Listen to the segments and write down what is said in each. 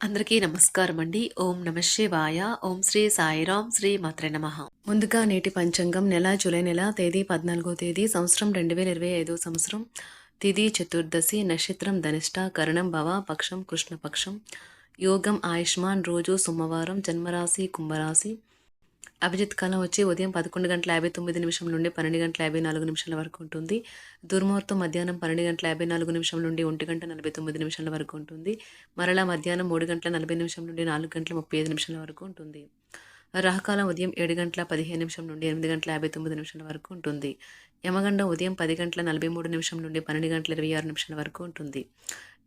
అందరికీ నమస్కారం అండి. ఓం నమ శివాయ. ఓం శ్రీ సాయిరాం శ్రీ మాత్రే నమ. ముందుగా నేటి పంచాంగం నెల జూలై నెల తేదీ పద్నాలుగో తేదీ సంవత్సరం రెండు వేల ఇరవై ఐదో సంవత్సరం. తిథి చతుర్దశి నక్షత్రం ధనిష్ట కరణం భవ పక్షం కృష్ణపక్షం. యోగం ఆయుష్మాన్ రోజు సోమవారం జన్మరాశి కుంభరాశి. అభిజిత్ కాలం వచ్చి ఉదయం పదకొండు గంటల యాభై తొమ్మిది నిమిషం నుండి పన్నెండు గంటల యాభై నాలుగు నిమిషాల వరకు ఉంటుంది. దుర్ముహూర్తం మధ్యాహ్నం పన్నెండు గంటల యాభై నాలుగు నిమిషం నుండి ఒంటి గంట నలభై తొమ్మిది నిమిషాల వరకు ఉంటుంది. మరలా మధ్యాహ్నం మూడు గంటల నలభై నిమిషం నుండి నాలుగు గంటల ముప్పై ఐదు నిమిషాల వరకు ఉంటుంది. రాహకాలం ఉదయం ఏడు గంటల పదిహేను నిమిషం నుండి ఎనిమిది గంటల యాభై తొమ్మిది నిమిషాల వరకు ఉంటుంది. యమగండం ఉదయం పది గంటల నలభై మూడు నిమిషం నుండి పన్నెండు గంటల ఇరవై ఆరు నిమిషాల వరకు ఉంటుంది.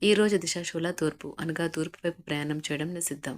ఈ రోజు దిశాశూల తూర్పు అనగా తూర్పు వైపు ప్రయాణం చేయడం నిషిద్ధం.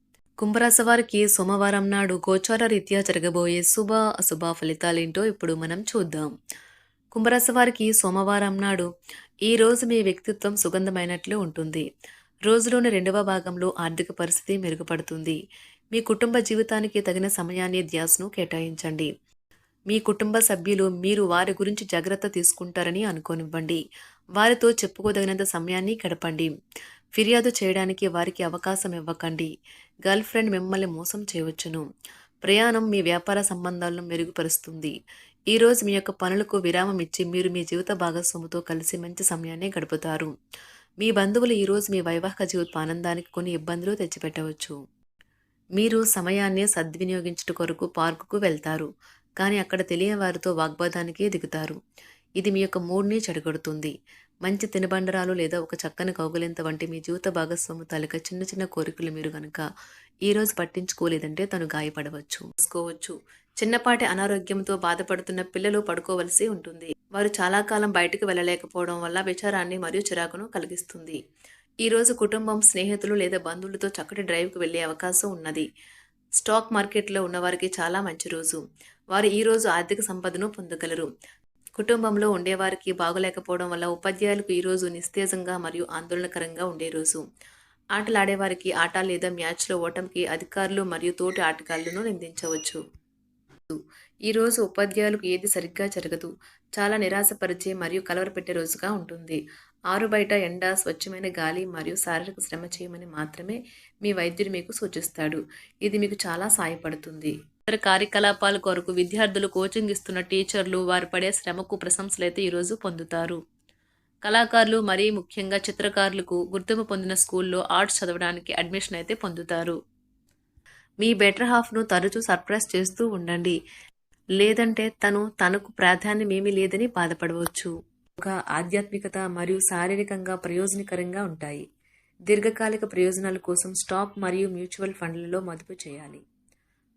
కుంభరాశి వారికి సోమవారం నాడు గోచార రీత్యా జరగబోయే శుభ అశుభ ఫలితాలేంటో ఇప్పుడు మనం చూద్దాం. కుంభరాశి వారికి సోమవారం నాడు ఈ రోజు మీ వ్యక్తిత్వం సుగంధమైనట్లు ఉంటుంది. రోజులోని రెండవ భాగంలో ఆర్థిక పరిస్థితి మెరుగుపడుతుంది. మీ కుటుంబ జీవితానికి తగిన సమయాన్ని ధ్యాసను కేటాయించండి. మీ కుటుంబ సభ్యులు మీరు వారి గురించి జాగ్రత్త తీసుకుంటారని అనుకోనివ్వండి. వారితో చెప్పుకోదగినంత సమయాన్ని గడపండి. ఫిర్యాదు చేయడానికి వారికి అవకాశం ఇవ్వకండి. గర్ల్ ఫ్రెండ్ మిమ్మల్ని మోసం చేయవచ్చును. ప్రయాణం మీ వ్యాపార సంబంధాలను మెరుగుపరుస్తుంది. ఈరోజు మీ యొక్క పనులకు విరామం ఇచ్చి మీరు మీ జీవిత భాగస్వామితో కలిసి మంచి సమయాన్ని గడుపుతారు. మీ బంధువులు ఈరోజు మీ వైవాహిక జీవిత ఆనందానికి కొన్ని ఇబ్బందులు తెచ్చిపెట్టవచ్చు. మీరు సమయాన్ని సద్వినియోగించుట కొరకు పార్కుకు వెళ్తారు కానీ అక్కడ తెలియని వారితో వాగ్వాదానికి దిగుతారు. ఇది మీ యొక్క మూడ్ని చెడగొడుతుంది. మంచి తినబండరాలు లేదా ఒక చక్కని కౌగులింత వంటి మీ జీవిత భాగస్వామి తాలిక చిన్న చిన్న కోరికలు మీరు గనక ఈరోజు పట్టించుకోలేదంటే తను గాయపడవచ్చు. చూసుకోవచ్చు చిన్నపాటి అనారోగ్యంతో బాధపడుతున్న పిల్లలు పడుకోవలసి ఉంటుంది. వారు చాలా కాలం బయటకు వెళ్ళలేకపోవడం వల్ల విచారాన్ని మరియు చిరాకును కలిగిస్తుంది. ఈ రోజు కుటుంబం స్నేహితులు లేదా బంధువులతో చక్కటి డ్రైవ్కు వెళ్ళే అవకాశం ఉన్నది. స్టాక్ మార్కెట్లో ఉన్నవారికి చాలా మంచి రోజు. వారు ఈ రోజు ఆర్థిక సంపదను పొందగలరు. కుటుంబంలో ఉండేవారికి బాగోలేకపోవడం వల్ల ఉపాధ్యాయులకు ఈరోజు నిస్తేజంగా మరియు ఆందోళనకరంగా ఉండే రోజు. ఆటలాడేవారికి ఆట లేదా మ్యాచ్లో ఓటమికి అధికారులు మరియు తోటి ఆటగాళ్ళను నిందించవచ్చు. ఈరోజు ఉపాధ్యాయులకు ఏది సరిగ్గా జరగదు. చాలా నిరాశపరిచే మరియు కలవరపెట్టే రోజుగా ఉంటుంది. ఆరు బయట ఎండ స్వచ్ఛమైన గాలి మరియు శారీరక శ్రమ చేయమని మాత్రమే మీ వైద్యుడు మీకు సూచిస్తాడు. ఇది మీకు చాలా సాయపడుతుంది. ఇతర కార్యకలాపాల కొరకు విద్యార్థులు కోచింగ్ ఇస్తున్న టీచర్లు వారు పడే శ్రమకు ప్రశంసలైతే ఈరోజు పొందుతారు. కళాకారులు మరీ ముఖ్యంగా చిత్రకారులకు గుర్తింపు పొందిన స్కూల్లో ఆర్ట్స్ చదవడానికి అడ్మిషన్ అయితే పొందుతారు. మీ బెటర్ హాఫ్ను తరచూ సర్ప్రైజ్ చేస్తూ ఉండండి. లేదంటే తను తనకు ప్రాధాన్యమేమీ లేదని బాధపడవచ్చు. ఒక ఆధ్యాత్మికత మరియు శారీరకంగా ప్రయోజనకరంగా ఉంటాయి. దీర్ఘకాలిక ప్రయోజనాల కోసం స్టాక్ మరియు మ్యూచువల్ ఫండ్లలో మదుపు చేయాలి.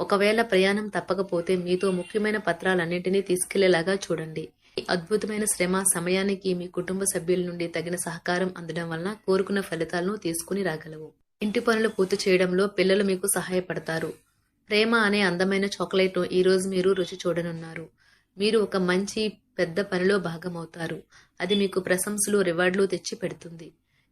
ఒకవేళ ప్రయాణం తప్పకపోతే మీతో ముఖ్యమైన పత్రాలన్నింటినీ తీసుకెళ్ళేలాగా చూడండి. ఈ అద్భుతమైన శ్రమ సమయానికి మీ కుటుంబ సభ్యుల నుండి తగిన సహకారం అందడం వలన కోరుకున్న ఫలితాలను తీసుకుని రాగలవు. ఇంటి పనులు పూర్తి చేయడంలో పిల్లలు మీకు సహాయపడతారు. ప్రేమ అనే అందమైన చాక్లెట్ను ఈరోజు మీరు రుచి చూడనున్నారు. మీరు ఒక మంచి పెద్ద పనిలో భాగమవుతారు. అది మీకు ప్రశంసలు రివార్డులు తెచ్చి పెడుతుంది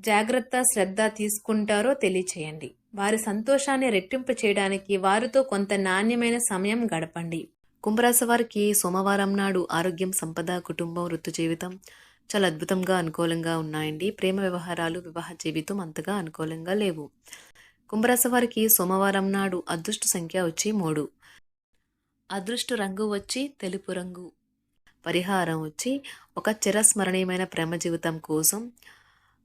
జాగ్రత్త శ్రద్ధ తీసుకుంటారో తెలియచేయండి. వారి సంతోషాన్ని రెట్టింపు చేయడానికి వారితో కొంత నాణ్యమైన సమయం గడపండి. కుంభరాశి వారికి సోమవారం నాడు ఆరోగ్యం సంపద కుటుంబం వృత్తి జీవితం చాలా అద్భుతంగా అనుకూలంగా ఉన్నాయండి. ప్రేమ వ్యవహారాలు వివాహ జీవితం అంతగా అనుకూలంగా లేవు. కుంభరాశి వారికి సోమవారం నాడు అదృష్ట సంఖ్య వచ్చి మూడు. అదృష్ట రంగు వచ్చి తెలుపు రంగు. పరిహారం వచ్చి ఒక చిరస్మరణీయమైన ప్రేమ జీవితం కోసం